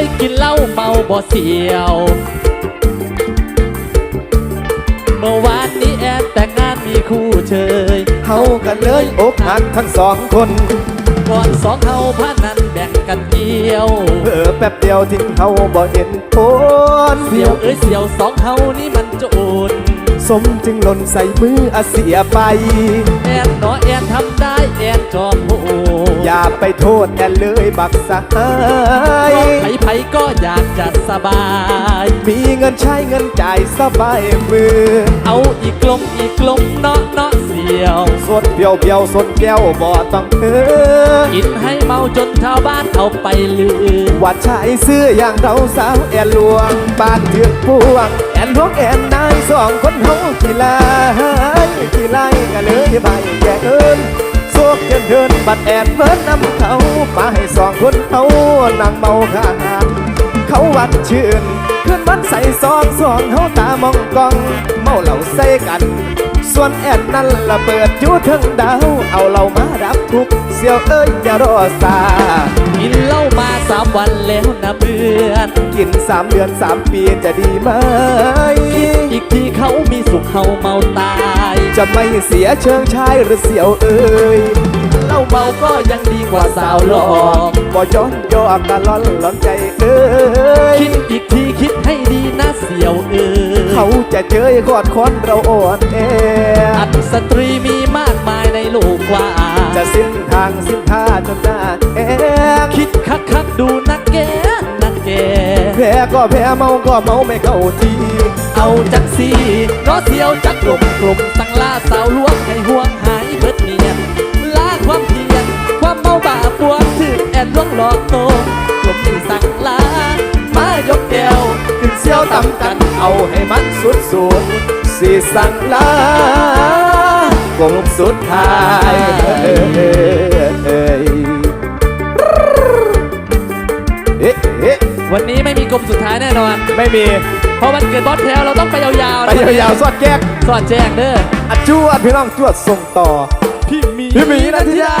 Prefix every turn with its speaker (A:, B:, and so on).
A: ยกินเหล้าเมาบ่เสียว เมื่อวานนี้แอนแต่งงานมีคู่เชย
B: เฮากันเลยอกหักทั้งสองคน
A: ก่อนสองเฮาพานั้นแบ่งกันเกี่ยว
B: เผลอแป๊บเดียวทิ้งเฮาบ่เห็นผล
A: เสียวเอ้ยเสียวสองเฮานี่มันโจร
B: สมจึงหล่นใส่มืออาเสียไป
A: แอนหนอแอนทำได้แอนจอมโห
B: อย่าไปโทษแอนเลยบักสหาย
A: ไผไผๆก็อยากจะสบาย
B: มีเงินใช้เงินจ่ายสบายมือ
A: เอาอีกกลมอีกกลมเนาะเนาะเสียว
B: ส ดเพียวเพียวๆสดแก้วบ่ต้องเออ
A: กินให้เมาจนชาวบ้านเอาไปลือ
B: วัดชายเสื้ออย่างเราสาวแอนหลวงบ้านเถือกพวงแอนพวกแอนนายสองคนเฮากีฬากีฬากันเลยใบแย่เอินโซกเดินเดินบัดแอนเพิ่นนำเขามาให้สองคนเขานั่งเมาข้างเขาวัดชื่นขึ้นวันใส่ซองสองเฮาตามองกอง เมาเหล่าใส่กัน ส่วนแอนนั่นละเปิดอยู่เทึงดาว เอาเรามารับทุกข์เสียวเอ้ยอย่ารอสา
A: กินเหล้ามาสามวันแล้วนะเพื่อน
B: กินสามเดือนสามปีจะดีไหม
A: อีกทีเขามีสุขเขาเมาตาย
B: จะไม่เสียเชิงชายหรือเสียวเอ้ย
A: เหล้าเมาก็ยังดีกว่าสาวหลอก
B: บ่ย้อนยอกตะล่อนหลอนใจเอ้ย
A: คิดอีกทีคิดให้ดีนะเสียวเออ
B: เขาจะเจอกอดคอนเราอ่อนแอ
A: อันส ตรีมีมากมายในโลกกว่า
B: จะสิ้นทางสิ้นท่าจนหน้าแอ
A: คิดคักคักๆดูนักแกนักแก
B: แพ้ก็แพ้เมาก็เมาไม่เข้าที
A: เอาจักสีเนาะเสียวจักกลมกลมสั่งล่าสาวลวงให้ห่วงหายเบิดเนียนลาความเพียรความเมาบ่าปวงถึงแอนล่วงหลอกโตกลมที่สั่งลามายกแก้วขึ้นเสียวต่ำกัน
B: เอาให้มันสุดสุดๆสิสั่งลา กงสุดท้ายเอ้ยเอ๊ะเอ๊ะ
A: วันนี้ไม่มีกลมสุดท้ายแน่นอน
B: ไม่มี
A: เพราะวันเกิดบอสแพลวเราต้องไปยาวๆ
B: ไป
A: นะ
B: ยาวๆสอดแก๊ก
A: สอดแจ้งเด้อ
B: อะจวดพี่น้องจวดส่งต่อ
A: พี่มี
B: พี่หมีนันทิยา